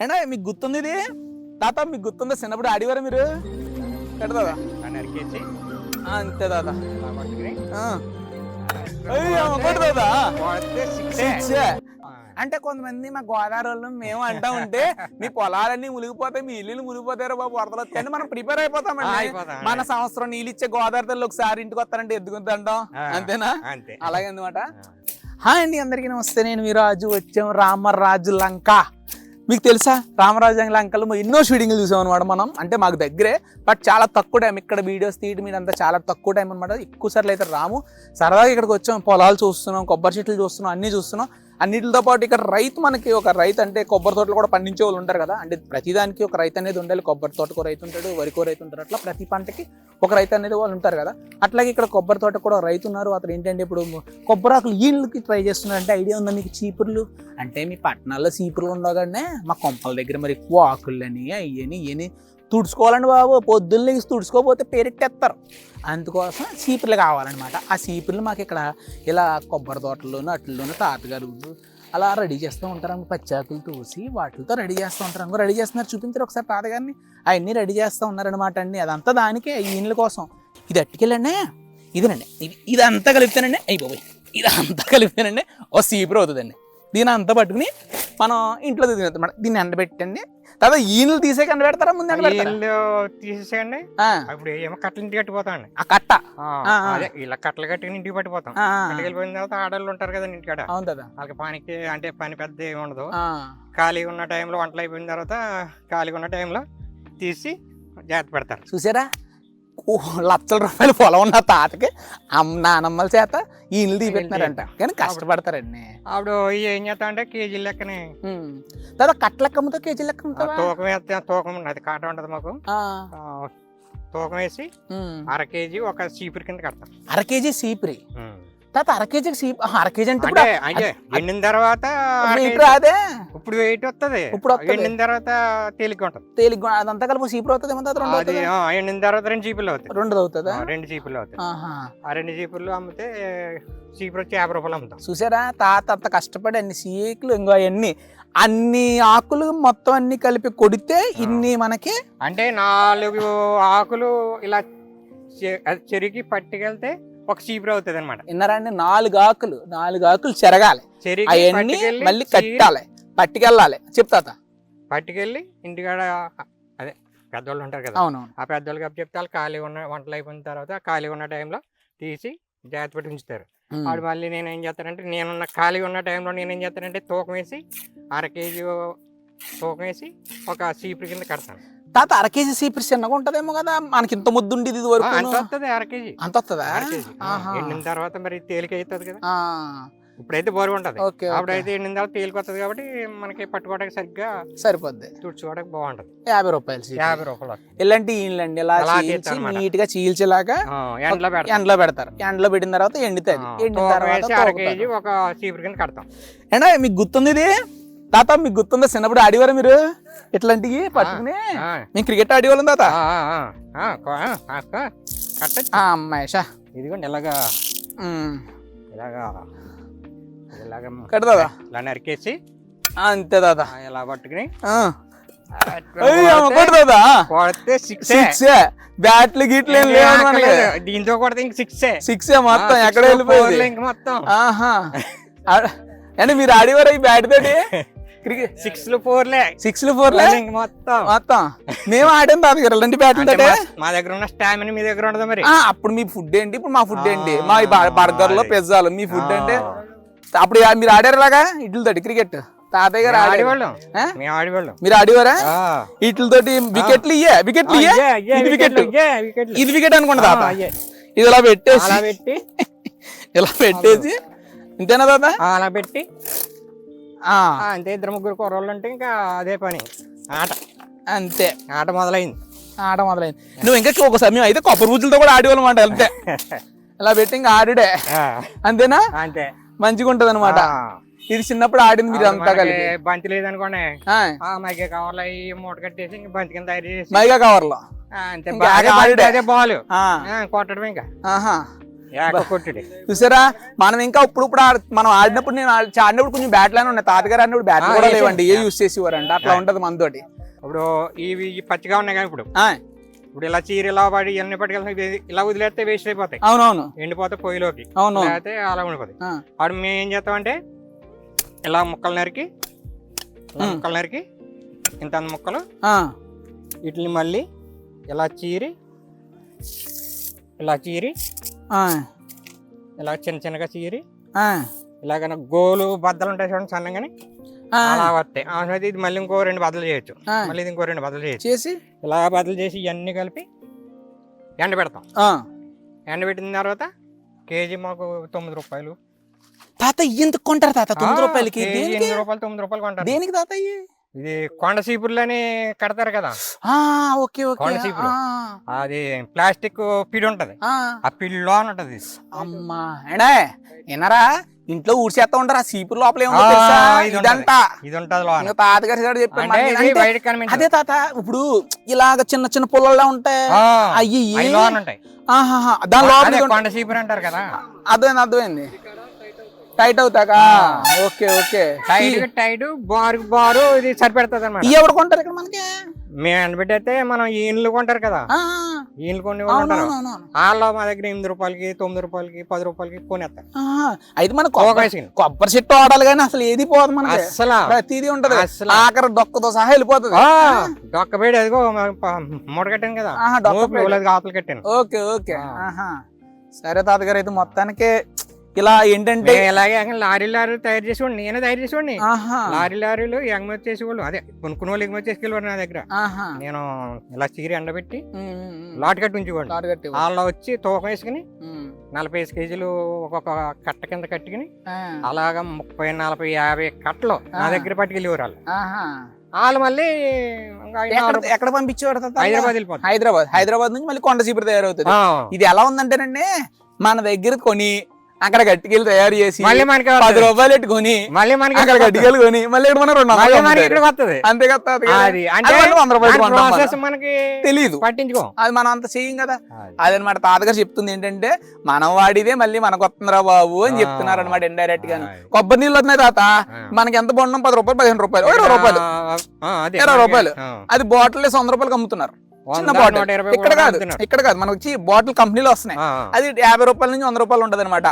ఏంటా మీకు గుర్తుంది ఇది? తాత మీకు గుర్తుందా? చిన్నప్పుడు ఆడివారా మీరు? అంతే. అంటే కొంతమంది మా గోదావరి వాళ్ళు మేము అంటా ఉంటే మీ పొలాలన్నీ మునిగిపోతాయి మీ ఇల్లు మునిగిపోతారు బాబు వరదలు వస్తాయని మనం ప్రిపేర్ అయిపోతామండి అయిపోతాం. మన సంవత్సరం నీళ్ళు ఇచ్చే గోదావరి తల్లి ఒకసారి ఇంటికి వస్తారంటే ఎద్దుకుంటాం ఆ, అంతేనా? అంతే. అలాగే అనమాట హాయ్ అండి అందరికీ నమస్తే. నేను వీరాజు వచ్చాం రామరాజు లంక. మీకు తెలుసా? రామరాజు లంకలో ఎన్నో షూటింగ్లు చూసాం అనమాట మనం. అంటే మాకు దగ్గరే. బట్ చాలా తక్కువ టైం ఇక్కడ వీడియోస్ తీయడం మీద అంతా చాలా తక్కువ టైం అనమాట ఎక్కువ సార్లు అయితే రాము. సరదాగా ఇక్కడికి వచ్చాం. పొలాలు చూస్తున్నాం కొబ్బరి చెట్లు చూస్తున్నాం అన్నీ చూస్తున్నాం. అన్నిటితో పాటు ఇక్కడ రైతు మనకి ఒక రైతు అంటే కొబ్బరి తోటలు కూడా పండించే వాళ్ళు ఉంటారు కదా. అంటే ప్రతిదానికి ఒక రైతు అనేది ఉండాలి. కొబ్బరి తోటకు రైతు ఉంటాడు వరికో రైతు ఉంటారు అట్లా ప్రతి పంటకి ఒక రైతు అనేది వాళ్ళు ఉంటారు కదా. అట్లాగే ఇక్కడ కొబ్బరి తోట కూడా రైతు ఉన్నారు. అతను ఏంటంటే ఇప్పుడు కొబ్బరాకులు ఈళ్ళకి ట్రై చేస్తున్నారు అంటే ఐడియా ఉందా మీకు చీపుర్లు? అంటే మీ పట్టణాల్లో చీపుర్లు ఉండగానే మా కొంపల దగ్గర మరి ఎక్కువ ఆకులని అయ్యని ఇవని తుడుచుకోవాలండి బాబు. పొద్దున్న లేచి తుడుచుకోకపోతే పేరెట్టేస్తారు అందుకోసం చీపుర్లు కావాలన్నమాట. ఆ చీపుర్లు మాకు ఇక్కడ ఇలా కొబ్బరి తోటల్లోనూ అట్లలోనూ తాతగారు అలా రెడీ చేస్తూ ఉంటారు పచ్చాకులు తోసి వాటితో రెడీ చేస్తూ ఉంటారు అనుకో రెడీ చేస్తున్నారు చూపించారు ఒకసారి తాతగారిని? అవన్నీ రెడీ చేస్తూ ఉన్నారనమాట అండి. అదంతా దానికే ఈ కోసం. ఇది అట్టుకెళ్ళండి. ఇదేనండి. ఇది ఇదంతా కలిపితేనండి. అయిపోయి ఇదంతా కలిపితేనండి. ఓ సీపురు అవుతుందండి. దీని అంతా పట్టుకుని మనం ఇంట్లో తినేస్తాం దీన్ని ఎండబెట్టండి. తర్వాత ఈనలు తీసే ఎండబెడతారా ముందు ఎండబెడతారా ఇల్లు తీసేసేయండి. ఆ, అప్పుడు ఏమో కట్టలు ఇంటికి కట్టిపోతాండి ఆ కట్ట. ఆ, ఆ, ఆ. అదే ఇలా కట్టలు కట్టుకుని ఇంటికి పట్టిపోతాం. ఆ, ఆ, ఇంటికి వెళ్ళిపోయిన తర్వాత ఆడవాళ్ళు ఉంటారు కదా ఇంటికాడ అవును కదా వాళ్ళకి పనికి అంటే పని పెద్ద ఏమి ఉండదు. ఆ, ఖాళీగా ఉన్న టైంలో వంటలు అయిపోయిన తర్వాత ఖాళీగా ఉన్న టైంలో తీసి జాగ్రత్త పెడతారు. చూసారా? లక్షల రూపాయలు పొలం ఉన్న తాతకి అమ్మ నానమ్మల చేత ఈనలు తీపెట్టినారంట. కానీ కష్టపడతారండి. అప్పుడు ఇవి ఏం చేస్తా అంటే కేజీ లెక్కనే. తర్వాత కట్ట లెక్క కేజీ లెక్క తూకం వేస్తే తూకం ఉన్నది కాట ఉండదు మాకు. తూకం వేసి. అర కేజీ ఒక చీపురు కింద కడతాం. అర కేజీ సీపురి తర్వాత అర కేజీకి సీప్ అర కేజీ అంటే ఎండిన తర్వాత కేజీ- రాదే. ఇప్పుడు వెయిట్ వస్తుంది ఇప్పుడు. ఎండిన తర్వాత తేలిక ఉంటుంది. తేలిగ్గా అదంతా కలిపి సీపురు అవుతుంది ఏమో తర్వాత రెండు అది అవుతుందా? ఆ, ఎండిన తర్వాత రెండు చీపులు అవుతాయి. రెండు అవుతుందా? రెండు చీపులు అవుతాయి. ఆ రెండు చీపులు అమ్మితే చీపురు వచ్చి యాభై రూపాయలు అమ్ముతాం. చూసారా? తాత అంత కష్టపడి అన్ని సీకులు ఇంకో అవన్నీ అన్ని ఆకులు మొత్తం అన్ని కలిపి కొడితే ఇన్ని మనకి? అంటే నాలుగు ఆకులు ఇలా చె- అది చెరికి పట్టుకెళ్తే ఒక చీపురు అవుతుంది అనమాట విన్నారా అండి? నాలుగు ఆకులు నాలుగు ఆకులు చెరగాలి. అవన్నీ మళ్ళీ కట్టాలి. పట్టుకెళ్ళాలి. చెప్తాత పట్టుకెళ్ళి ఇంటికాడ అదే పెద్దవాళ్ళు ఉంటారు కదా. అవునవును. ఆ పెద్దవాళ్ళకి అప్పు చెప్తే వాళ్ళు ఖాళీ ఉన్న వంటలు అయిపోయిన తర్వాత ఖాళీ ఉన్న టైంలో తీసి జాగ్రత్త పెట్టి ఉంచుతారు. వాడు మళ్ళీ నేను ఏం చేస్తానంటే నేనున్న ఖాళీ ఉన్న టైంలో నేను ఏం చేస్తానంటే తూకం వేసి అర కేజీ తూకం వేసి ఒక చీపురు కింద కడతాను. తాత అర కేజీ సీపురు చిన్నగా ఉంటదేమో కదా. మనకి ఇంత ముద్దు ఉండేది ఇది వరకు అంత వస్తుంది అర కేజీ. అంత వస్తుందా. ఎండిన తర్వాత మరి తేలిక అవుతుంది కదా. ఇప్పుడైతే బోరు ఉంటుంది. అప్పుడైతే ఎండిన తర్వాత తేలిక వస్తుంది కాబట్టి మనకి పట్టుకోవడానికి సరిగ్గా సరిపోద్ది. తుడుచుకోవడానికి బాగుంటుంది. యాభై రూపాయలు. యాభై రూపాయలు. ఇలాంటి ఈళ్ళండి ఇలా. నీట్గా చీల్చేలాగా ఎండలో పెడతాం ఎండలో పెడతారు. ఎండలో పెట్టిన తర్వాత ఎండుతుంది ఎండిన తర్వాత ఒక చీపురు కింద కడతాం. ఏంటా మీకు గుర్తుంది ఇది? తాత మీకు గుర్తుందా? చిన్నప్పుడు ఆడేవారా మీరు? ఇట్లాంటివి పట్టుకుని? మేము క్రికెట్ ఆడేవాళ్ళం తాత? ఆ, అమ్మాయిషా ఇదిగోండి ఇలాగా ఇలాగా ఇలా నరికేసి అంతే ఆ, ఇలా పట్టుకుని కొడితే- కొడితే సిక్స్ బ్యాట్లు గిట్లు ఏం లేవు దీంతో కొడితే ఇంక సిక్స్ సిక్స్ మొత్తం ఎక్కడ వెళ్ళిపోయింది? ఇంక మొత్తం. ఆహా. అంటే మీరు ఆడేవారా ఈ బ్యాట్ తోటి? క్రికెట్ సిక్స్ ఫోర్లే సిక్స్ ఫోర్ ఇంక మొత్తం. మొత్తం. మేము ఆడాం తాత గారు ఇలాంటి బ్యాట్లు తోటే? మా- దగ్గర ఉన్న స్టామినా మీ దగ్గర ఉండదు మరి? అప్పుడు మీ ఫుడ్ ఏంటి? ఇప్పుడు మా ఫుడ్ ఏంటి? మా బర్గర్లు అదే. పిజ్జాలు మీ ఫుడ్. అంటే అప్పుడు మీరు ఆడారు ఇలాగా ఇడ్లతోటి క్రికెట్ తాతయ్య గారు ఆడేవాళ్ళం. ఆ? మేము ఆడేవాళ్ళం. మీరు ఆడేవారా. ఇట్లతోటి వికెట్లు ఇయ్యే వికెట్లు ఇయ్యే? ఇది వికెట్లు, వికెట్. ఇది వికెట్ అనుకోండి తాత. ఇది ఇలా పెట్టేసి. అలా పెట్టి. ఇలా పెట్టేసి. ఇంతేనా తాత? అలా పెట్టి. అంతే ఇద్దరు ముగ్గురు కుర్రోళ్ళు అంటే ఇంకా అదే పని. ఆట. అంతే. ఆట మొదలైంది. ఆట మొదలైంది. నువ్వు ఇంకా ఒక సమయం అయితే కొబ్బరి బుజ్జులతో కూడా ఆడేవాళ్ళం అంట అంతే. ఇలా పెట్టి ఇంకా ఆడుడే. అంతేనా? అంతే. మంచిగా ఉంటది అనమాట. ఇది చిన్నప్పుడు ఆడింది మీరు అంతా కలిపి. బంతి లేదనుకోండి. కవర్లు అవి మూట కట్టేసి ఇంక బంతి కింద తయారు చేసి. మైగా కవర్లో. అంతే. అదే బాల్. కొట్టడం ఇంకా. చూసారా? మనం ఇంకా ఇప్పుడు మనం ఆడినప్పుడు నేను ఆడి- ఆడినప్పుడు కొంచెం బ్యాట్లనే ఉన్నాయి. తాతగారు ఆడినప్పుడు బ్యాట్లు కూడా. లేవండి. ఏ యూస్ చేసేవారండి? అట్లా ఉంటది మనతోటి ఇప్పుడు ఇవి పచ్చిగా ఉన్నాయి కానీ ఇప్పుడు. ఇప్పుడు ఇలా చీర ఇలా పడి ఇవన్నీ పట్టుకెళ్తే ఇలా వదిలేస్తే వేస్ట్ అయిపోతాయి. అవునవును. ఎండిపోతే పొయ్యిలోకి. అవును లేకపోతే అలా ఉండిపోతాయి. అప్పుడు మేము ఏం చేస్తామంటే ఇలా ముక్కలు నరికి. ముక్కలు నరికి ఇంత ముక్కలు వీటిని మళ్ళీ ఇలా చీరి ఇలా చీరి ఇలా చిన్న చిన్నగా చీరి ఆ, ఇలాగ గోలు బద్దలు ఉంటాయి చూడండి సన్నగానే. అలా వస్తాయి. తర్వాత ఇది మళ్ళీ ఇంకో రెండు బద్దలు చేయొచ్చు. మళ్ళీ ఇది ఇంకో రెండు బద్దలు చేయొచ్చు. చేసి? ఇలా బద్దలు చేసి ఇవన్నీ కలిపి ఎండ పెడతాం. ఎండ పెట్టిన తర్వాత కేజీ మాకు తొమ్మిది రూపాయలు. తాత ఎందుకు కొంటారు తాత? తొమ్మిది రూపాయలకి? ఎనిమిది రూపాయలు తొమ్మిది రూపాయలు కొంటారు. దేనికి తాత? ఇది కొండ సీపుర్లని కడతారు కదా? ఆ ఓకే ఓకే. కొండ చీపురు. ఆ, అది ప్లాస్టిక్ పిడి ఉంటది. ఆ. ఆ పిడిలో ఉంటది. అమ్మా. ఏడా వినరా ఇంట్లో ఊడ్చేస్తా ఉంటారు ఆ సీపురు లోపల ఇది ఇదంట ఇది ఉంటది. లోన. ఇంకా తాతగారు గారు చెప్పారు అదే తాత ఇప్పుడు ఇలాగ చిన్న చిన్న పుల్లల్లా ఉంటాయి. అయ్యి లోన దాని లోపల అదే. కొండ సీపురు అంటారు కదా. అర్థమైంది అర్థమైంది. Tight అవుతాకా? Okay okay. Tide tied బారు బారు ఇది సరిపెడుతుంది అనమాట ఎవరు కొంటారు ఇక్కడ మనకి? మేము ఎండబెట్టయితే మనం ఈన్లు కొంటారు కదా. ఈన్లు కొన్ని అవునవునవును. వాళ్ళు మా దగ్గర ఎనిమిది రూపాయలకి తొమ్మిది రూపాయలకి పది రూపాయలకి కొనేస్తారు. అయితే మన ఒక కొబ్బరి చెట్టు ఆడాలి కానీ అసలు ఏది పోదు మనకి? అస్సలు. ప్రతిదీ ఉంటది. అస్సలు. ఆఖరి డొక్కతో సహా వెళ్ళిపోతుంది. డొక్క పేడు అదిగో మూట కట్టాను కదా. డొక్క ఆపలు కట్టాను. Okay okay. సరే తాతగారు అయితే మొత్తానికి ఇలా ఏంటంటే ఇలాగే లారీ లారీలు తయారు చేసేవాడిని నేనే తయారు చేసేవాడిని లారీ లారీలు ఎగుమతి చేసేవాళ్ళు అదే కొనుక్కునే వాళ్ళు ఎగుమతి చేసుకెళ్ళేవారు నా దగ్గర నేను ఇలా చీరి ఎండబెట్టి. లాట్ కట్టి ఉంచేవాడు. వాళ్ళు వచ్చి తూకం వేసుకుని. నలభై ఐదు కేజీలు ఒక్కొక్క కట్ట కింద కట్టుకుని. అలాగా ముప్పై నలభై యాభై కట్టలు నా ఆ. దగ్గర పట్టుకెళ్ళేవారు వాళ్ళు ఆహా వాళ్ళు మళ్ళీ ఎక్కడ తాత? హైదరాబాద్ వెళ్ళిపోతారు హైదరాబాద్ హైదరాబాద్ నుంచి మళ్ళీ కొండ చీపురు తయారవుతుంది. ఇది ఎలా ఉందంటేనండి మన దగ్గర కొని అక్కడ గట్టికెళ్ళి తయారు చేసి మళ్ళీ మనకి పది. రూపాయలు పెట్టుకొని మళ్ళీ మనకి అక్కడ గట్టికెళ్ళి కొని మళ్ళీ ఇక్కడ మనం రెండు మళ్ళీ వందలు మనకి. ఇక్కడికి వస్తుంది. అంతే కదా? అది అంటే వంద రూపాయలు మనకి తెలీదు. పట్టించుకో. అది మనం అంత చేయం కదా. అదనమాట తాతగారు చెప్తుంది ఏంటంటే మనం వాడిదే మళ్ళీ మనకు వస్తుందిరా బాబు అని. చెప్తున్నారు అనమాట ఇండైరెక్ట్గా. కొబ్బరి నీళ్ళు వస్తున్నాయి తాత. మనకి ఎంత బొండం? పది రూపాయలు పదిహేను రూపాయలు ఇరవై రూపాయలు ఇరవై రూపాయలు. అది బాటిల్ వంద రూపాయలకి అమ్ముతున్నారు. చిన్న బాటిల్ ఇక్కడ కూడా కాదు. ఇక్కడ కాదు మనకు వచ్చి బాటిల్ కంపెనీలో వస్తున్నాయి. అది యాభై రూపాయల నుంచి వంద రూపాయలు ఉంటది అనమాట.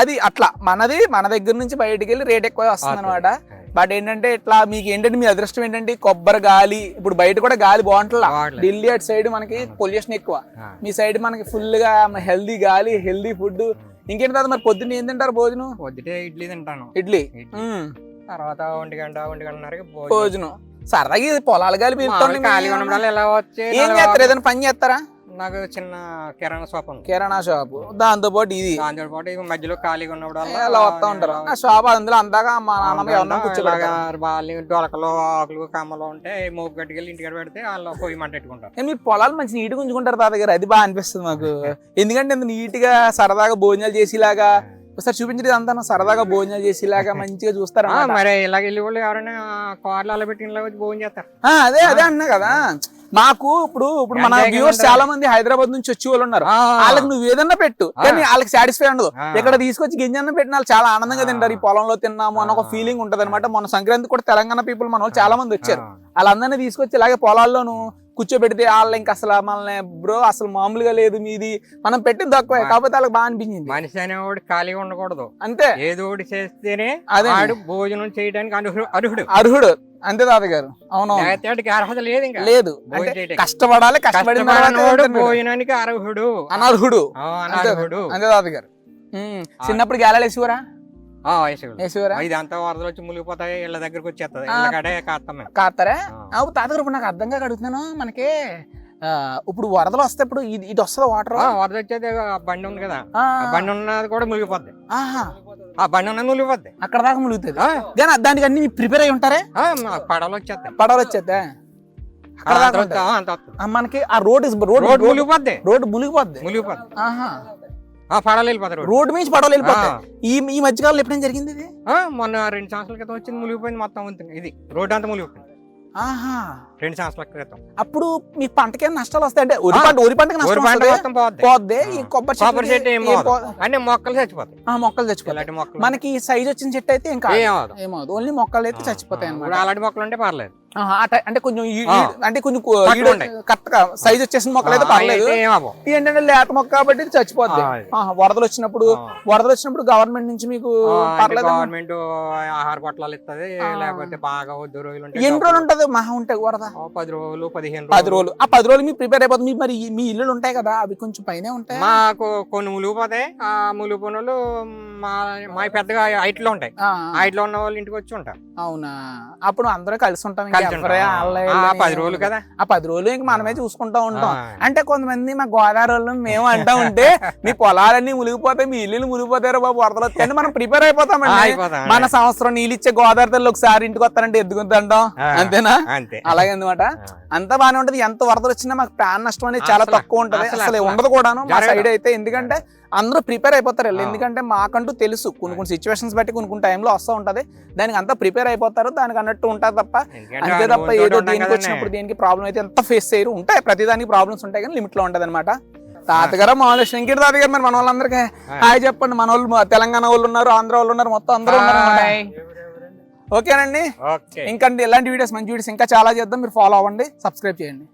అది అట్లా మనది మన దగ్గర నుంచి బయటికి వెళ్ళి రేట్ ఎక్కువ వస్తుంది అనమాట బట్ ఏంటంటే ఇట్లా మీకు ఏంటంటే మీ అదృష్టం ఏంటంటే కొబ్బరి గాలి ఇప్పుడు బయట కూడా గాలి బాగుంటుందా. ఢిల్లీ అటు సైడ్ మనకి పొల్యూషన్ ఎక్కువ. మీ సైడ్ మనకి ఫుల్గా హెల్దీ గాలి హెల్దీ ఫుడ్ ఇంకేంటి కదా మరి పొద్దున్న ఏం తింటారు భోజనం? పొద్దుటే ఇడ్లీ తింటాను. ఇడ్లీ. తర్వాత ఒంటి గంట ఒంటి గంటన్నరకి భోజనం. సరదాగా ఇది పొలాలు వచ్చి ఏం చేస్తారు? ఏదైనా పని చేస్తారా? నాకు చిన్న కిరాణా షాప్ ఉంది. కిరాణా షాప్. దాంతో పాటు ఇది. దాంతో పాటు మధ్యలో ఖాళీగా ఉన్నప్పుడు అలా వస్తా ఉంటారు. ఆ షాప్ అందులో అందాక మా నాన్నమ్మ ఎవరన్నా కూర్చోబెడతారు. వాళ్ళు డొలకలు ఆకులు కమ్మలు ఉంటే మోపు గట్టుకెళ్ళి ఇంటికి పెడితే వాళ్ళు పొయ్యి మంట పెట్టుకుంటారు. మీరు పొలాలు మంచి నీట్గా ఉంచుకుంటారు తాతగారు. అది బాగా అనిపిస్తుంది మాకు. ఎందుకంటే నీట్గా సరదాగా భోజనాలు చేసేలాగా ఒకసారి చూపించండి అంతా సరదాగా భోజనాలు చేసేలాగా మంచిగా చూస్తారు మరి ఇలాగ వెళ్ళి వాళ్ళు ఎవరైనా కార్లు అలా పెట్టి ఇలా వచ్చి భోజనం చేస్తారు. అదే అదే అన్నా కదా. మాకు ఇప్పుడు ఇప్పుడు మన వ్యూవర్స్. చాలా మంది హైదరాబాద్ నుంచి వచ్చి వాళ్ళు ఉన్నారు. వాళ్ళకి నువ్వు ఏదన్నా పెట్టు. కానీ వాళ్ళకి సాటిస్ఫై ఉండదు. ఇక్కడ తీసుకొచ్చి గింజన్న పెట్టిన వాళ్ళు చాలా ఆనందంగా. తింటారు. ఈ పొలంలో తిన్నాము అన్న ఒక. ఫీలింగ్ ఉంటది అనమాట మన సంక్రాంతి కూడా తెలంగాణ పీపుల్ మన వాళ్ళు చాలా మంది వచ్చారు. వాళ్ళందరినీ తీసుకొచ్చి ఇలాగే పొలాల్లోను కూర్చోబెడితే వాళ్ళ ఇంకా అసలు మనల్ని బ్రో అసలు మామూలుగా లేదు మీది. మనం పెట్టింది తక్కువే. కాకపోతే వాళ్ళకి బాగా అనిపించింది. మనిషి అనేవాడు ఖాళీగా ఉండకూడదు. అంతే. ఏదో ఒకటి చేస్తేనే అదే. భోజనం చేయడానికి అర్హుడు. అర్హుడు. అంతే తాతగారు. వాడికి అర్హత లేదు ఇంకా. లేదు. కష్టపడాలి కష్టపడిన. భోజనానికి అర్హుడు. అనర్హుడు. అంతే. తాతగారు. చిన్నప్పుడు గేలాలు. వేసేవారా ఇదంతా వరదలు వచ్చి మునిగిపోతాయి ఇళ్ళ దగ్గరకు వచ్చేస్తుంది ఆ. ఇళ్ళ కాడే కాస్తాం కాస్తారా. అవు తాతగారు ఇప్పుడు నాకు అర్థం కాక అడుగుతున్నాను. మనకి ఇప్పుడు వరదలు వస్తే ఇప్పుడు ఇది ఇటు వస్తుంది వాటర్? ఆ, వరద వచ్చేది బండి ఉంది కదా. బండి ఉన్నది కూడా మునిగిపోద్ది. ఆ బండి ఉన్నది మునిగిపోద్ది. అక్కడ దాకా ములుగుతుంది ఆ, కానీ దానికి అన్ని ప్రిపేర్ అయి ఉంటారే? పడవలు వచ్చేస్తాయి పడవలు వచ్చేద్దా మనకి ఆ రోడ్ రోడ్ రోడ్డు మునిగిపోద్ది. రోడ్ మునిగిపోద్ది. మునిగిపోద్ది. ఆహా. రోడ్డు. రోడ్ మీద పడవలు వెళ్ళిపోతాయి. ఈ ఈ మధ్యకాలంలో ఎప్పుడైనా జరిగింది ఇది? ఆ, మొన్న రెండు సంవత్సరాల క్రితం వచ్చింది మునిగిపోయింది మొత్తం ఉంది ఇది రోడ్డు అంతా మునిగిపోయింది. ఆహా. రెండు సంవత్సరాల క్రితం. అప్పుడు మీ పంటకి నష్టాలు వస్తాయి? అంటే వరి. పంట వరి పంటకి నష్టం మొత్తం పోద్ది. ఈ. కొబ్బరి కొబ్బరి చెట్టు ఏం అన్ని మొక్కలు చచ్చిపోతాయి. ఆ, మొక్కలు చచ్చిపోతాయి. మనకి సైజ్ వచ్చిన చెట్టు అయితే ఇంకా. ఏమవుతుంది ఓన్లీ మొక్కలు అయితే చచ్చిపోతాయి అనమాట అలాంటి మొక్కలు ఉంటే పర్లేదు. అంటే కొంచెం అంటే కొంచెం పట్టు ఉంటాయి. కరెక్ట్గా సైజ్ వచ్చేసిన మొక్కలు అయితే పర్లేదు. ఏంటంటే లేత మొక్క కాబట్టి చచ్చిపోద్ది. వరదలు వచ్చినప్పుడు. వరదలు వచ్చినప్పుడు గవర్నమెంట్ నుంచి మీకు పర్లేదు? గవర్నమెంట్ ఆహార పొట్లాలు ఇస్తుంది. లేకపోతే బాగా వద్దు రోజులు ఎన్ని రోజులు ఉంటది? మహా ఉంటే వరద. పది రోజులు పదిహేను పది రోజులు. ఆ పది రోజులు మీరు ప్రిపేర్ అయిపోతుంది. మీ మరి మీ ఇల్లులు ఉంటాయి కదా అవి కొంచెం పైనే ఉంటాయి? మాకు కొన్ని ములిగిపోతాయి ఆ ములిగిపోయిన వాళ్ళు మా మా పెద్దగా హైట్లో ఉంటాయి హైట్లో ఉన్న వాళ్ళు ఇంటికి వచ్చి ఉంటారు. అవునా? అప్పుడు అందరూ కలిసి ఉంటాం పది రోజులు కదా? ఆ పది రోజులు ఇంక మనమే చూసుకుంటా ఉంటాం. అంటే కొంతమంది మా గోదావరి వాళ్ళు మేము అంటా ఉంటే మీ పొలాలన్నీ మునిగిపోతాయి మీ ఇల్లులు మునిగిపోతారు బాబు వరదలు వస్తాయి అంటే మనం ప్రిపేర్ అయిపోతామండి. అయిపోతాం. మన సంవత్సరం నీళ్ళు ఇచ్చే గోదావరి తల్లి ఒకసారి ఇంటికి వస్తారంటే ఎద్దుకుంటాం ఆ. అంతేనా? అంతే. అలాగే అనమాట. అంతా బానే ఉంటది. ఎంత వరదలు వచ్చినా మాకు ప్రాణ నష్టం అనేది చాలా తక్కువ ఉంటది. అసలు- ఉండదు కూడాను. మా. సైడ్ అయితే. ఎందుకంటే అందరూ ప్రిపేర్ అయిపోతారు వీళ్ళు. ఎందుకంటే మాకంటూ తెలుసు. కొన్ని కొన్ని సిచ్యువేషన్స్ బట్టి కొన్ని కొన్ని టైంలో వస్తూ ఉంటది. దానికి అంతా ప్రిపేర్ అయిపోతారు. దానికి అన్నట్టు ఉంటుంది తప్ప అంతే తప్ప ఏదో దేనికి. వచ్చినప్పుడు దేనికి ప్రాబ్లం అయితే ఎంత ఫేస్ చేయరు. ఉంటాయి. ప్రతి దానికి ప్రాబ్లమ్స్ ఉంటాయి కానీ లిమిట్లో ఉంటది అనమాట తాతగారు మామూలు శంకర్ తాతగారు మరి మన వాళ్ళందరికీ? హాయ్ చెప్పండి. మన వాళ్ళు తెలంగాణ వాళ్ళు ఉన్నారు ఆంధ్ర వాళ్ళు ఉన్నారు మొత్తం అందరూ ఉన్నారు. ఓకేనండి? ఓకే. ఇంకా ఇలాంటి వీడియోస్ మంచి వీడియోస్ ఇంకా చాలా చేద్దాం. మీరు ఫాలో అవ్వండి. సబ్స్క్రైబ్ చేయండి.